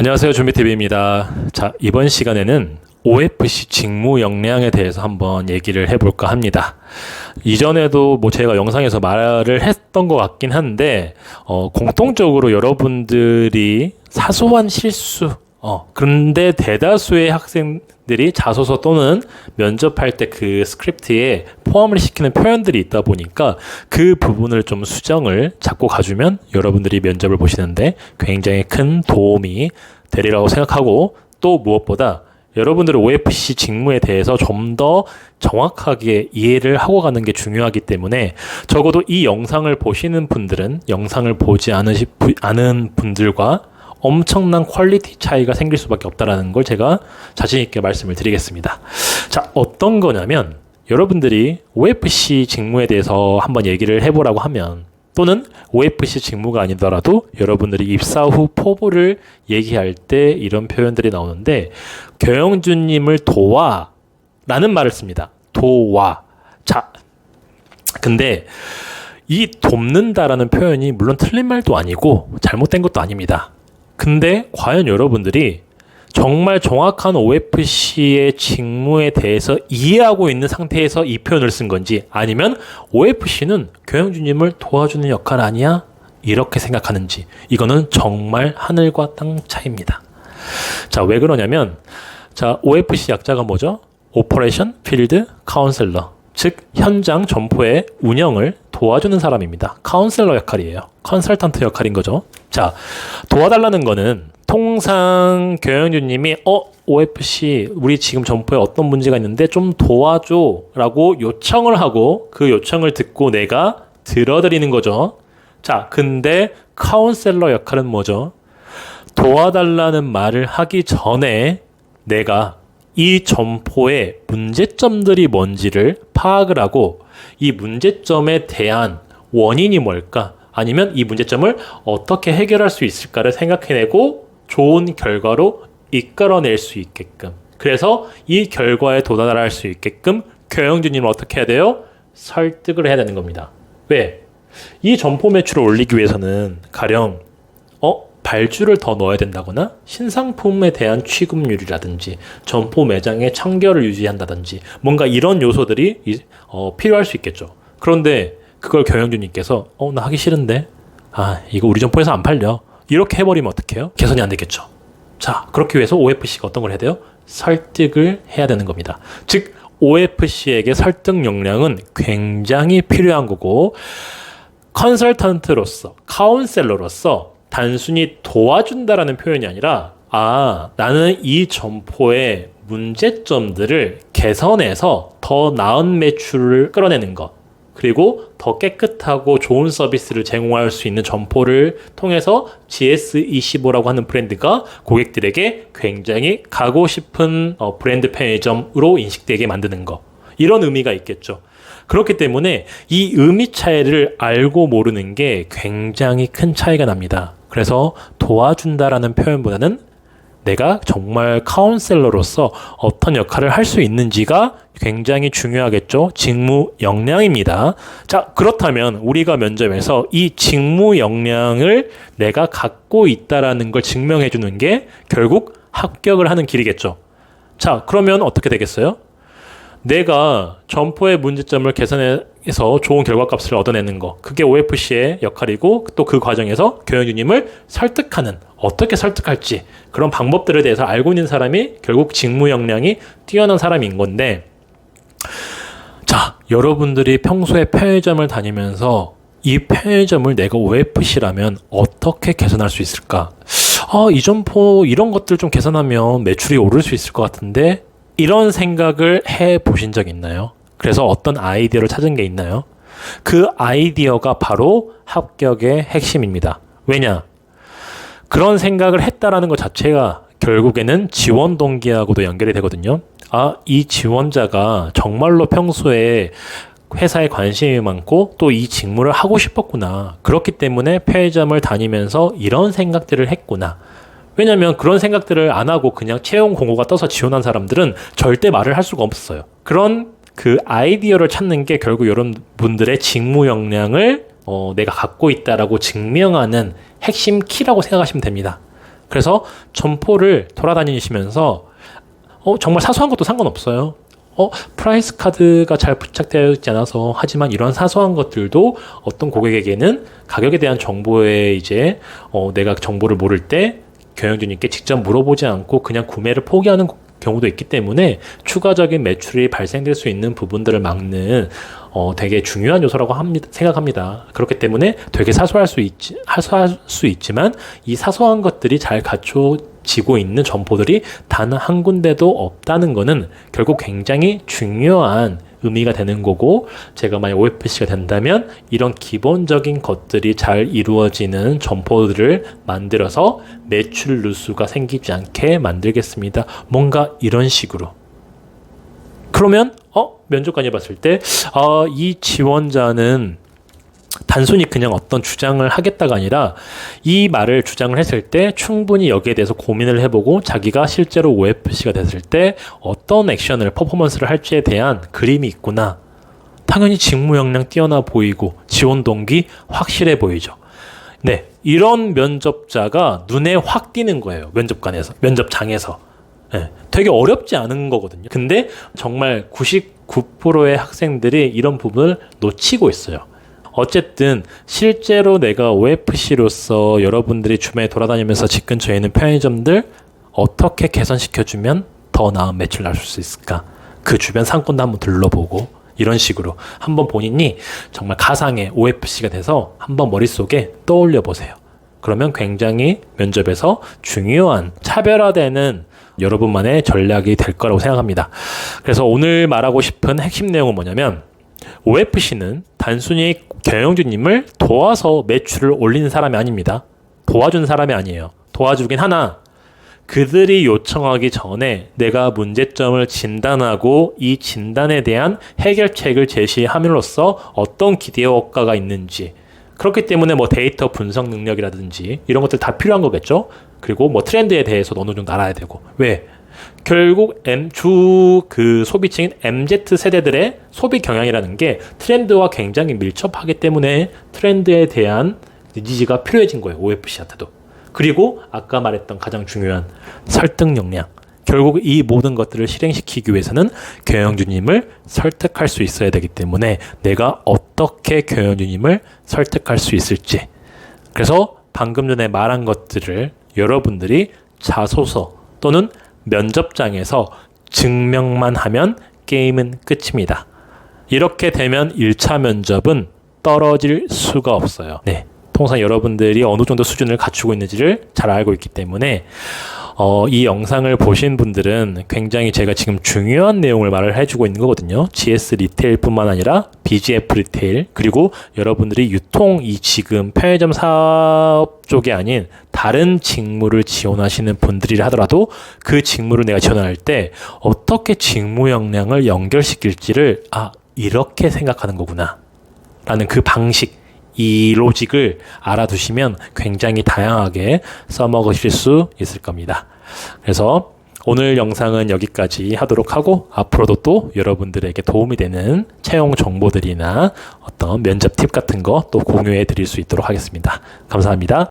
안녕하세요. 준비TV입니다. 자, 이번 시간에는 OFC 직무 역량에 대해서 한번 얘기를 해볼까 합니다. 이전에도 뭐 제가 영상에서 말을 했던 것 같긴 한데, 어, 공통적으로 여러분들이 사소한 실수, 어, 그런데 대다수의 학생들이 자소서 또는 면접할 때 그 스크립트에 포함을 시키는 표현들이 있다 보니까 그 부분을 좀 수정을 잡고 가주면 여러분들이 면접을 보시는데 굉장히 큰 도움이 되리라고 생각하고 또 무엇보다 여러분들의 OFC 직무에 대해서 좀 더 정확하게 이해를 하고 가는 게 중요하기 때문에 적어도 이 영상을 보시는 분들은 영상을 보지 않으시, 않은 분들과 엄청난 퀄리티 차이가 생길 수밖에 없다라는 걸 제가 자신 있게 말씀을 드리겠습니다. 자, 어떤 거냐면 여러분들이 OFC 직무에 대해서 한번 얘기를 해보라고 하면 또는 OFC 직무가 아니더라도 여러분들이 입사 후 포부를 얘기할 때 이런 표현들이 나오는데 교영준님을 도와 라는 말을 씁니다. 도와. 자, 근데 이 돕는다라는 표현이 물론 틀린 말도 아니고 잘못된 것도 아닙니다. 근데 과연 여러분들이 정말 정확한 OFC의 직무에 대해서 이해하고 있는 상태에서 이 표현을 쓴 건지 아니면 OFC는 교영주님을 도와주는 역할 아니야? 이렇게 생각하는지 이거는 정말 하늘과 땅 차이입니다. 자, 왜 그러냐면 자, OFC 약자가 뭐죠? 오퍼레이션 필드 카운셀러. 즉 현장 점포의 운영을 도와주는 사람입니다. 카운셀러 역할이에요. 컨설턴트 역할인 거죠. 자, 도와달라는 거는 통상 교영주님이 어 OFC 우리 지금 점포에 어떤 문제가 있는데 좀 도와줘라고 요청을 하고 그 요청을 듣고 내가 들어드리는 거죠. 자, 근데 카운셀러 역할은 뭐죠? 도와달라는 말을 하기 전에 내가 이 점포의 문제점들이 뭔지를 파악을 하고 이 문제점에 대한 원인이 뭘까? 아니면 이 문제점을 어떻게 해결할 수 있을까를 생각해내고 좋은 결과로 이끌어낼 수 있게끔 그래서 이 결과에 도달할 수 있게끔 교영주님은 어떻게 해야 돼요? 설득을 해야 되는 겁니다. 왜? 이 점포 매출을 올리기 위해서는 가령 어 발주를 더 넣어야 된다거나 신상품에 대한 취급률이라든지 점포 매장의 청결을 유지한다든지 뭔가 이런 요소들이 어, 필요할 수 있겠죠. 그런데 그걸 경영주님께서 어 나 하기 싫은데 아 이거 우리 점포에서 안 팔려 이렇게 해버리면 어떡해요? 개선이 안 되겠죠. 자, 그렇게 위해서 OFC가 어떤 걸 해야 돼요? 설득을 해야 되는 겁니다. 즉, OFC에게 설득 역량은 굉장히 필요한 거고, 컨설턴트로서, 카운셀러로서 단순히 도와준다라는 표현이 아니라, 아, 나는 이 점포의 문제점들을 개선해서 더 나은 매출을 끌어내는 것. 그리고 더 깨끗하고 좋은 서비스를 제공할 수 있는 점포를 통해서 GS25라고 하는 브랜드가 고객들에게 굉장히 가고 싶은 어, 브랜드 편의점으로 인식되게 만드는 거. 이런 의미가 있겠죠. 그렇기 때문에 이 의미 차이를 알고 모르는 게 굉장히 큰 차이가 납니다. 그래서 도와준다라는 표현보다는 내가 정말 카운셀러로서 어떤 역할을 할 수 있는지가 굉장히 중요하겠죠. 직무 역량입니다. 자, 그렇다면 우리가 면접에서 이 직무 역량을 내가 갖고 있다라는 걸 증명해 주는 게 결국 합격을 하는 길이겠죠. 자, 그러면 어떻게 되겠어요? 내가 점포의 문제점을 개선해서 좋은 결과값을 얻어내는 거. 그게 OFC의 역할이고 또 그 과정에서 교영주님을 설득하는 어떻게 설득할지 그런 방법들에 대해서 알고 있는 사람이 결국 직무 역량이 뛰어난 사람인 건데 자, 여러분들이 평소에 편의점을 다니면서 이 편의점을 내가 OFC라면 어떻게 개선할 수 있을까? 아, 이 점포 이런 것들 좀 개선하면 매출이 오를 수 있을 것 같은데 이런 생각을 해 보신 적 있나요? 그래서 어떤 아이디어를 찾은 게 있나요? 그 아이디어가 바로 합격의 핵심입니다. 왜냐? 그런 생각을 했다라는 것 자체가 결국에는 지원 동기하고도 연결이 되거든요. 아, 이 지원자가 정말로 평소에 회사에 관심이 많고 또 이 직무를 하고 싶었구나. 그렇기 때문에 편의점을 다니면서 이런 생각들을 했구나. 왜냐면 그런 생각들을 안 하고 그냥 채용 공고가 떠서 지원한 사람들은 절대 말을 할 수가 없어요. 그런 그 아이디어를 찾는 게 결국 여러분들의 직무 역량을 어, 내가 갖고 있다라고 증명하는 핵심 키라고 생각하시면 됩니다. 그래서 점포를 돌아다니시면서 어, 정말 사소한 것도 상관없어요. 어, 프라이스 카드가 잘 부착되어 있지 않아서 하지만 이런 사소한 것들도 어떤 고객에게는 가격에 대한 정보에 이제 어, 내가 정보를 모를 때 경영진님께 직접 물어보지 않고 그냥 구매를 포기하는 경우도 있기 때문에 추가적인 매출이 발생될 수 있는 부분들을 막는 어, 되게 중요한 요소라고 합니다, 생각합니다. 그렇기 때문에 되게 사소할 수 있지, 사소할 수 있지만 이 사소한 것들이 잘 갖춰지고 있는 점포들이 단 한 군데도 없다는 거는 결국 굉장히 중요한 의미가 되는 거고 제가 만약 OFC가 된다면 이런 기본적인 것들이 잘 이루어지는 점포들을 만들어서 매출 누수가 생기지 않게 만들겠습니다. 뭔가 이런 식으로. 그러면 어 면접관이 봤을 때 아, 이 지원자는 단순히 그냥 어떤 주장을 하겠다가 아니라 이 말을 주장을 했을 때 충분히 여기에 대해서 고민을 해보고 자기가 실제로 OFC가 됐을 때 어떤 액션을 퍼포먼스를 할지에 대한 그림이 있구나. 당연히 직무 역량 뛰어나 보이고 지원 동기 확실해 보이죠. 네, 이런 면접자가 눈에 확 띄는 거예요. 면접관에서, 면접장에서. 네, 되게 어렵지 않은 거거든요. 근데 정말 99%의 학생들이 이런 부분을 놓치고 있어요. 어쨌든 실제로 내가 OFC로서 여러분들이 주변에 돌아다니면서 집 근처에 있는 편의점들 어떻게 개선시켜주면 더 나은 매출 날수 있을까? 그 주변 상권도 한번 둘러보고 이런 식으로 한번 본인이 정말 가상의 OFC가 돼서 한번 머릿속에 떠올려 보세요. 그러면 굉장히 면접에서 중요한 차별화되는 여러분만의 전략이 될 거라고 생각합니다. 그래서 오늘 말하고 싶은 핵심 내용은 뭐냐면 OFC는 단순히 경영주님을 도와서 매출을 올리는 사람이 아닙니다. 도와준 사람이 아니에요. 도와주긴 하나 그들이 요청하기 전에 내가 문제점을 진단하고 이 진단에 대한 해결책을 제시함으로써 어떤 기대 효과가 있는지 그렇기 때문에 뭐 데이터 분석 능력이라든지 이런 것들 다 필요한 거겠죠. 그리고 뭐 트렌드에 대해서 어느 정도 알아야 되고 왜 결국 M 주 그 소비층인 MZ 세대들의 소비 경향이라는 게 트렌드와 굉장히 밀접하기 때문에 트렌드에 대한 니즈가 필요해진 거예요. OFC한테도. 그리고 아까 말했던 가장 중요한 설득 역량. 결국 이 모든 것들을 실행시키기 위해서는 경영주님을 설득할 수 있어야 되기 때문에 내가 어떻게 경영주님을 설득할 수 있을지. 그래서 방금 전에 말한 것들을 여러분들이 자소서 또는 면접장에서 증명만 하면 게임은 끝입니다. 이렇게 되면 1차 면접은 떨어질 수가 없어요. 네. 통상 여러분들이 어느 정도 수준을 갖추고 있는지를 잘 알고 있기 때문에 어, 이 영상을 보신 분들은 굉장히 제가 지금 중요한 내용을 말을 해주고 있는 거거든요. GS 리테일뿐만 아니라 BGF 리테일 그리고 여러분들이 유통 이 지금 편의점 사업 쪽이 아닌 다른 직무를 지원하시는 분들이라 하더라도 그 직무를 내가 지원할 때 어떻게 직무 역량을 연결시킬지를 아 이렇게 생각하는 거구나 라는 그 방식 이 로직을 알아두시면 굉장히 다양하게 써먹으실 수 있을 겁니다. 그래서 오늘 영상은 여기까지 하도록 하고 앞으로도 또 여러분들에게 도움이 되는 채용 정보들이나 어떤 면접 팁 같은 거 또 공유해 드릴 수 있도록 하겠습니다. 감사합니다.